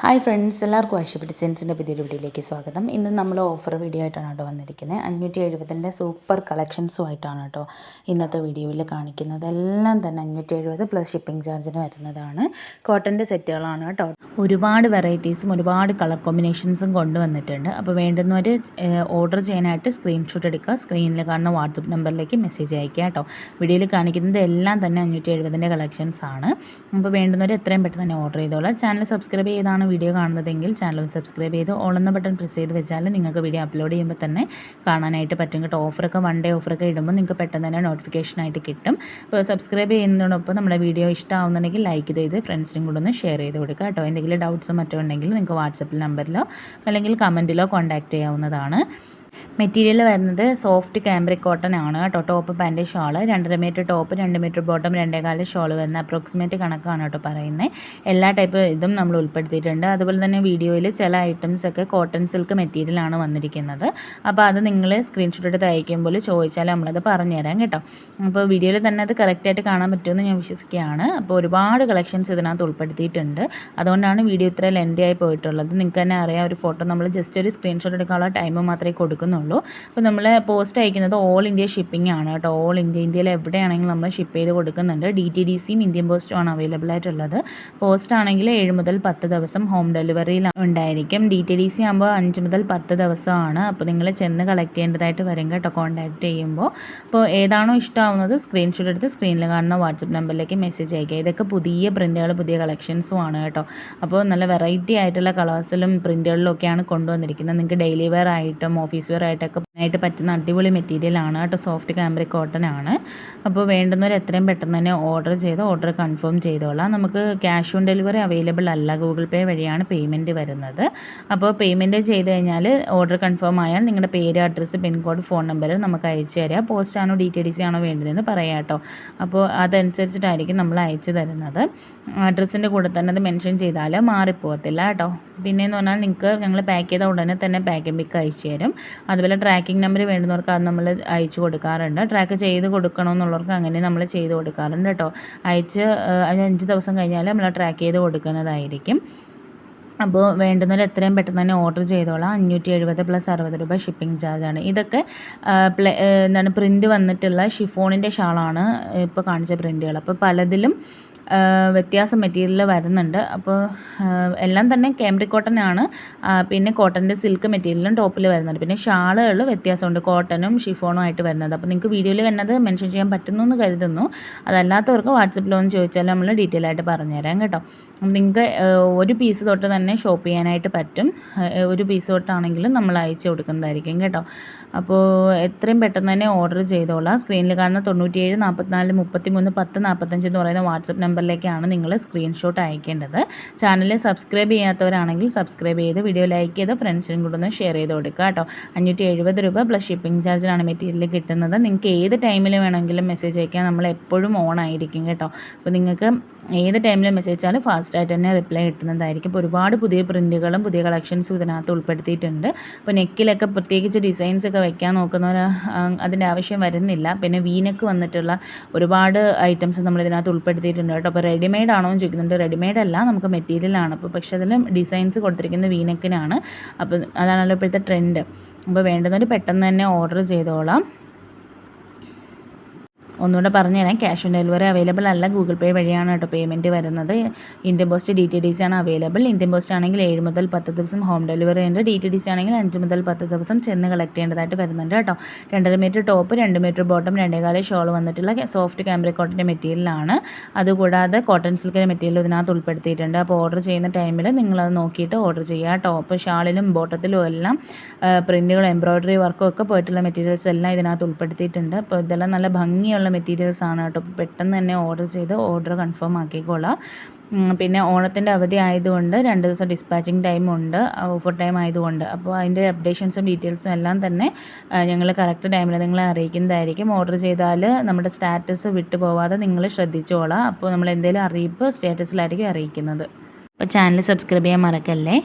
Hi friends എല്ലാവർക്കും ആശുപത്രി ഡിസൈൻസിന്റെ പുതിയൊരു വീഡിയോയിലേക്ക് സ്വാഗതം. ഇന്ന് നമ്മൾ ഓഫർ വീഡിയോ ആയിട്ടാണ് കേട്ടോ വന്നിരിക്കുന്നത് അഞ്ഞൂറ്റി എഴുപതിന്റെ സൂപ്പർ കളക്ഷൻസുമായിട്ടാണ് കേട്ടോ ഇന്നത്തെ വീഡിയോയിൽ കാണിക്കുന്നത്. എല്ലാം തന്നെ അഞ്ഞൂറ്റി എഴുപത് പ്ലസ് ഷിപ്പിംഗ് ചാർജിന് വരുന്നതാണ്. കോട്ടന്റെ സെറ്റുകളാണ് കേട്ടോ. ഒരുപാട് വെറൈറ്റീസും ഒരുപാട് കളർ കോമ്പിനേഷൻസും കൊണ്ടുവന്നിട്ടുണ്ട്. അപ്പോൾ വേണ്ടുന്നവർ ഓർഡർ ചെയ്യാനായിട്ട് സ്ക്രീൻഷോട്ട് എടുക്കുക. സ്ക്രീനിൽ കാണുന്ന വാട്സപ്പ് നമ്പറിലേക്ക് മെസ്സേജ് അയക്കുക കേട്ടോ. വീഡിയോയിൽ കാണിക്കുന്നത് എല്ലാം തന്നെ അഞ്ഞൂറ്റി എഴുപതിന്റെ കളക്ഷൻസ് ആണ്. അപ്പോൾ വേണ്ടുന്നവർ എത്രയും പെട്ടെന്ന് തന്നെ ഓർഡർ ചെയ്തോളാം. ചാനൽ സബ്സ്ക്രൈബ് ചെയ്താണ് വീഡിയോ കാണുന്നതെങ്കിൽ ചാനൽ സബ്സ്ക്രൈബ് ചെയ്ത് ഓളെന്ന ബട്ടൺ പ്രസ് ചെയ്ത് വെച്ചാൽ നിങ്ങൾക്ക് വീഡിയോ അപ്ലോഡ് ചെയ്യുമ്പോൾ തന്നെ കാണാനായിട്ട് പറ്റും കേട്ടോ. ഓഫറൊക്കെ വൺ ഡേ ഓഫറൊക്കെ ഇടുമ്പോൾ നിങ്ങൾക്ക് പെട്ടെന്ന് തന്നെ നോട്ടിഫിക്കേഷനായിട്ട് കിട്ടും. അപ്പോൾ സബ്സ്ക്രൈബ് ചെയ്യുന്നതോടൊപ്പം നമ്മുടെ വീഡിയോ ഇഷ്ടമാവുന്നുണ്ടെങ്കിൽ ലൈക്ക് ചെയ്ത് ഫ്രണ്ട്സിനും കൂടെ ഒന്ന് ഷെയർ ചെയ്ത് കൊടുക്കുക കേട്ടോ. എന്തെങ്കിലും ഡൗട്ട്സോ മറ്റോ ഉണ്ടെങ്കിൽ നിങ്ങൾക്ക് വാട്സപ്പിൽ നമ്പറിലോ അല്ലെങ്കിൽ കമന്റിലോ കോൺടാക്റ്റ് ചെയ്യാവുന്നതാണ്. മെറ്റീരിയൽ വരുന്നത് സോഫ്റ്റ് ക്യാമ്പ്രിക് കോട്ടൺ ആണ്. കേട്ടോ. ടോപ്പ് പാന്റ് ഷോൾ രണ്ടര മീറ്റർ ടോപ്പ് രണ്ട് മീറ്റർ ബോട്ടം രണ്ടേകാൽ ഷോൾ വരുന്ന അപ്രോക്സിമേറ്റ് കണക്കാണ് കേട്ടോ പറയുന്നത് എല്ലാ ടൈപ്പ് ഇതും നമ്മൾ ഉൾപ്പെടുത്തിയിട്ടുണ്ട്. അതുപോലെ തന്നെ വീഡിയോയിൽ ചില ഐറ്റംസ് ഒക്കെ കോട്ടൺ സിൽക്ക് മെറ്റീരിയലാണ് വന്നിരിക്കുന്നത്. അപ്പോൾ അത് നിങ്ങൾ സ്ക്രീൻഷോട്ട് എടുത്ത് അയക്കുമ്പോൾ ചോദിച്ചാൽ നമ്മളത് പറഞ്ഞുതരാം കേട്ടോ. അപ്പോൾ വീഡിയോയിൽ തന്നെ അത് കറക്റ്റായിട്ട് കാണാൻ പറ്റുമെന്ന് ഞാൻ വിശ്വസിക്കുകയാണ്. അപ്പോൾ ഒരുപാട് കളക്ഷൻസ് ഇതിനകത്ത് ഉൾപ്പെടുത്തിയിട്ടുണ്ട്. അതുകൊണ്ടാണ് വീഡിയോ ഇത്ര ലെൻഡി ആയി പോയിട്ടുള്ളത്. നിങ്ങൾക്ക് തന്നെ അറിയാം ഒരു ഫോട്ടോ നമ്മൾ ജസ്റ്റ് ഒരു സ്ക്രീൻഷോട്ട് എടുക്കാനുള്ള ടൈം മാത്രമേ കൊടുക്കുന്നുള്ളൂ. അപ്പോൾ നമ്മൾ പോസ്റ്റ് അയക്കുന്നത് ഓൾ ഇന്ത്യ ഷിപ്പിംഗ് ആണ് കേട്ടോ. ഓൾ ഇന്ത്യ ഇന്ത്യയിൽ എവിടെയാണെങ്കിലും നമ്മൾ ഷിപ്പ് ചെയ്ത് കൊടുക്കുന്നുണ്ട്. ഡി ടി ഡി സിയും ഇന്ത്യൻ പോസ്റ്റും ആണ് അവൈലബിൾ ആയിട്ടുള്ളത്. പോസ്റ്റ് ആണെങ്കിൽ ഏഴ് മുതൽ പത്ത് ദിവസം ഹോം ഡെലിവറിയിൽ ഉണ്ടായിരിക്കും. ഡി ടി ഡി സി ആകുമ്പോൾ അഞ്ച് മുതൽ പത്ത് ദിവസമാണ്. അപ്പോൾ നിങ്ങൾ ചെന്ന് കളക്ട് ചെയ്യേണ്ടതായിട്ട് വരും കേട്ടോ കോൺടാക്ട് ചെയ്യുമ്പോൾ. അപ്പോൾ ഏതാണോ ഇഷ്ടമാവുന്നത് സ്ക്രീൻഷോട്ട് എടുത്ത് സ്ക്രീനിൽ കാണുന്ന വാട്സപ്പ് നമ്പറിലേക്ക് മെസ്സേജ് അയക്കുക. ഇതൊക്കെ പുതിയ പ്രിന്റുകൾ പുതിയ കളക്ഷൻസും ആണ് കേട്ടോ. അപ്പോൾ നല്ല വെറൈറ്റി ആയിട്ടുള്ള കളേഴ്സിലും പ്രിന്റുകളിലും ഒക്കെയാണ് കൊണ്ടുവന്നിരിക്കുന്നത്. നിങ്ങൾക്ക് ഡെയിലി വെയർ ആയിട്ടും ഓഫീസ് വെയർ ആയിട്ടൊക്കെ ആയിട്ട് പറ്റുന്ന അടിപൊളി മെറ്റീരിയലാണ് കേട്ടോ. സോഫ്റ്റ് ക്യാമ്പ്രിക് കോട്ടൺ ആണ്. അപ്പോൾ വേണ്ടുന്നവർ എത്രയും പെട്ടെന്ന് തന്നെ ഓർഡർ ചെയ്ത് ഓർഡർ കൺഫേം ചെയ്തോളാം. നമുക്ക് ക്യാഷ് ഓൺ ഡെലിവറി അവൈലബിൾ അല്ല. ഗൂഗിൾ പേ വഴിയാണ് പേയ്മെന്റ് വരുന്നത്. അപ്പോൾ പേയ്മെന്റ് ചെയ്ത് കഴിഞ്ഞാൽ ഓർഡർ കൺഫേം ആയാൽ നിങ്ങളുടെ പേര് അഡ്രസ്സ് പിൻകോഡ് ഫോൺ നമ്പർ നമുക്ക് അയച്ചു തരിക പോസ്റ്റ് ആണോ ഡി ടി ഡി സി ആണോ വേണ്ടതെന്ന് പറയാം കേട്ടോ. അപ്പോൾ അതനുസരിച്ചിട്ടായിരിക്കും നമ്മൾ അയച്ചു തരുന്നത്. അഡ്രസ്സിന്റെ കൂടെ തന്നെ അത് മെൻഷൻ ചെയ്താൽ മാറിപ്പോകത്തില്ല കേട്ടോ. പിന്നെയെന്ന് പറഞ്ഞാൽ നിങ്ങൾക്ക് ഞങ്ങൾ പാക്ക് ചെയ്ത ഉടനെ തന്നെ പാക്കിംഗ് പിക്ക് അയച്ചു തരും. അതുപോലെ ട്രാക്കിംഗ് നമ്പർ വേണ്ടുന്നവർക്ക് അത് നമ്മൾ അയച്ചു കൊടുക്കാറുണ്ട്. ട്രാക്ക് ചെയ്ത് കൊടുക്കണമെന്നുള്ളവർക്ക് അങ്ങനെ നമ്മൾ ചെയ്ത് കൊടുക്കാറുണ്ട് കേട്ടോ അയച്ച് അഞ്ച് ദിവസം കഴിഞ്ഞാൽ നമ്മൾ ട്രാക്ക് ചെയ്ത് കൊടുക്കുന്നതായിരിക്കും. അപ്പോൾ വേണ്ടുന്നവർ എത്രയും പെട്ടെന്ന് തന്നെ ഓർഡർ ചെയ്തോളാം. അഞ്ഞൂറ്റി എഴുപത് പ്ലസ് അറുപത് രൂപ ഷിപ്പിംഗ് ചാർജാണ് ഇതൊക്കെ പ്ലേ എന്താണ് പ്രിന്റ് വന്നിട്ടുള്ള ഷിഫോണിന്റെ ഷാളാണ് ഇപ്പോൾ കാണിച്ച പ്രിന്റുകൾ അപ്പോൾ പലതിലും വ്യത്യാസം മെറ്റീരിയൽ വരുന്നുണ്ട്. അപ്പോൾ എല്ലാം തന്നെ കാംബ്രി കോട്ടൺ ആണ്. പിന്നെ കോട്ടന്റെ സിൽക്ക് മെറ്റീരിയലും ടോപ്പിൽ വരുന്നുണ്ട്. പിന്നെ ഷാളുകൾ വ്യത്യാസമുണ്ട്. കോട്ടനും ഷിഫോണും ആയിട്ട് വരുന്നത്. അപ്പോൾ നിങ്ങൾക്ക് വീഡിയോയിൽ കണ്ടത് മെൻഷൻ ചെയ്യാൻ പറ്റുന്നു എന്ന് കരുതുന്നു. അതല്ലാത്തവർക്ക് വാട്സപ്പിൽ ഒന്ന് ചോദിച്ചാൽ നമ്മൾ ഡീറ്റെയിൽ ആയിട്ട് പറഞ്ഞുതരാം കേട്ടോ. നിങ്ങൾക്ക് ഒരു പീസ് തൊട്ട് തന്നെ ഷോപ്പ് ചെയ്യാനായിട്ട് പറ്റും. ഒരു പീസ് തൊട്ടാണെങ്കിലും നമ്മൾ അയച്ചു കൊടുക്കുന്നതായിരിക്കും കേട്ടോ. അപ്പോൾ എത്രയും പെട്ടെന്ന് തന്നെ ഓർഡർ ചെയ്തോളാം. സ്ക്രീനിൽ കാണുന്ന തൊണ്ണൂറ്റിയേഴ് നാൽപ്പത്തിനാല് മുപ്പത്തി മൂന്ന് പത്ത് നാൽപ്പത്തഞ്ച് എന്ന് പറയുന്ന വാട്സപ്പ് നമ്പറിലേക്കാണ് നിങ്ങൾ സ്ക്രീൻഷോട്ട് അയക്കേണ്ടത്. ചാനൽ സബ്സ്ക്രൈബ് ചെയ്യാത്തവരാണെങ്കിൽ സബ്സ്ക്രൈബ് ചെയ്ത് വീഡിയോ ലൈക്ക് ചെയ്ത് ഫ്രണ്ട്സിനും കൂടെ ഒന്ന് ഷെയർ ചെയ്ത് കൊടുക്കുക കേട്ടോ. അഞ്ഞൂറ്റി എഴുപത് രൂപ പ്ലസ് ഷിപ്പിംഗ് ചാർജിലാണ് മെറ്റീരിയൽ കിട്ടുന്നത്. നിങ്ങൾക്ക് ഏത് ടൈമിൽ വേണമെങ്കിലും മെസ്സേജ് അയക്കാൻ നമ്മൾ എപ്പോഴും ഓൺ ആയിരിക്കും കേട്ടോ. അപ്പോൾ നിങ്ങൾക്ക് ഏത് ടൈമിൽ മെസ്സേജ് അയച്ചാലും ഫാസ്റ്റായിട്ട് തന്നെ റിപ്ലൈ കിട്ടുന്നതായിരിക്കും. അപ്പോൾ ഒരുപാട് പുതിയ പ്രിന്റുകളും പുതിയ കളക്ഷൻസും ഇതിനകത്ത് ഉൾപ്പെടുത്തിയിട്ടുണ്ട്. അപ്പോൾ നെക്കിലൊക്കെ പ്രത്യേകിച്ച് ഡിസൈൻസ് ഒക്കെ വെക്കാൻ നോക്കുന്നവർ അതിന്റെ ആവശ്യം വരുന്നില്ല. പിന്നെ വീനക്ക് വന്നിട്ടുള്ള ഒരുപാട് ഐറ്റംസ് നമ്മൾ ഇതിനകത്ത് ഉൾപ്പെടുത്തിയിട്ടുണ്ട് കേട്ടോ. അപ്പോൾ റെഡിമെയ്ഡ് ആണോ എന്ന് ചോദിക്കുന്നുണ്ട്. റെഡിമെയ്ഡ് അല്ല നമുക്ക് മെറ്റീരിയലാണ്. അപ്പോൾ പക്ഷേ അതിൽ ഡിസൈൻസ് കൊടുത്തിരിക്കുന്ന വീനക്കിനാണ്. അപ്പോൾ അതാണല്ലോ ഇപ്പോഴത്തെ ട്രെൻഡ്. അപ്പോൾ വേണ്ടുന്നവർ പെട്ടെന്ന് തന്നെ ഓർഡർ ചെയ്തോളാം. ഒന്നുകൂടെ പറഞ്ഞുതരാം ക്യാഷ് ഓൺ ഡെലിവറി അവൈലബിൾ അല്ല. ഗൂഗിൾ പേ വഴിയാണ് കേട്ടോ പേയ്മെന്റ് വരുന്നത്. Indian post D T D C ആണ് അവൈലബിൾ ഇന്ത്യൻ പോസ്റ്റ് ആണെങ്കിൽ ഏഴ് മുതൽ പത്ത് ദിവസം ഹോം ഡെലിവറി ഉണ്ട്. ഡി ടി ഡി സി ആണെങ്കിൽ അഞ്ച് മുതൽ പത്ത് ദിവസം ചെന്ന് കളക്ട് ചെയ്യേണ്ടതായിട്ട് വരുന്നുണ്ട് കേട്ടോ. രണ്ടര മീറ്റർ ടോപ്പ് രണ്ട് മീറ്റർ ബോട്ടം രണ്ടേകാല ഷോൾ വന്നിട്ടുള്ള സോഫ്റ്റ് ക്യാമറ കോട്ടന്റെ മെറ്റീരിയലാണ് അതുകൂടാതെ കോട്ടൺ സിൽക്കിന്റെ മെറ്റീരിയൽ ഇതിനകത്ത് ഉൾപ്പെടുത്തിയിട്ടുണ്ട്. അപ്പോൾ ഓർഡർ ചെയ്യുന്ന ടൈമിൽ നിങ്ങളത് നോക്കിയിട്ട് ഓർഡർ ചെയ്യുക. ടോപ്പ് ഷാളിലും ബോട്ടത്തിലും എല്ലാം പ്രിന്റുകളും എംബ്രോയിഡറി വർക്കും ഒക്കെ പോയിട്ടുള്ള മെറ്റീരിയൽസ് എല്ലാം ഇതിനകത്ത് ഉൾപ്പെടുത്തിയിട്ടുണ്ട്. അപ്പോൾ ഇതെല്ലാം നല്ല ഭംഗിയുള്ള മെറ്റീരിയൽസ് ആണ് കേട്ടോ. പെട്ടെന്ന് തന്നെ ഓർഡർ ചെയ്ത് ഓർഡർ കൺഫേം ആക്കിക്കോളാം. പിന്നെ ഓണത്തിന്റെ അവധി ആയതുകൊണ്ട് രണ്ട് ദിവസം ഡിസ്പാച്ചിങ് ടൈം ഉണ്ട് ഓഫർ ടൈം ആയതുകൊണ്ട്. അപ്പോൾ അതിന്റെ അപ്ഡേഷൻസും ഡീറ്റെയിൽസും എല്ലാം തന്നെ ഞങ്ങൾ കറക്റ്റ് ടൈമിൽ നിങ്ങളെ അറിയിക്കുന്നതായിരിക്കും. ഓർഡർ ചെയ്താൽ നമ്മുടെ സ്റ്റാറ്റസ് വിട്ടു പോവാതെ നിങ്ങൾ ശ്രദ്ധിച്ചോളാം. അപ്പോൾ നമ്മൾ എന്തെങ്കിലും അറിയിപ്പ് സ്റ്റാറ്റസിലായിരിക്കും അറിയിക്കുന്നത്. അപ്പോൾ ചാനൽ സബ്സ്ക്രൈബ് ചെയ്യാൻ മറക്കല്ലേ?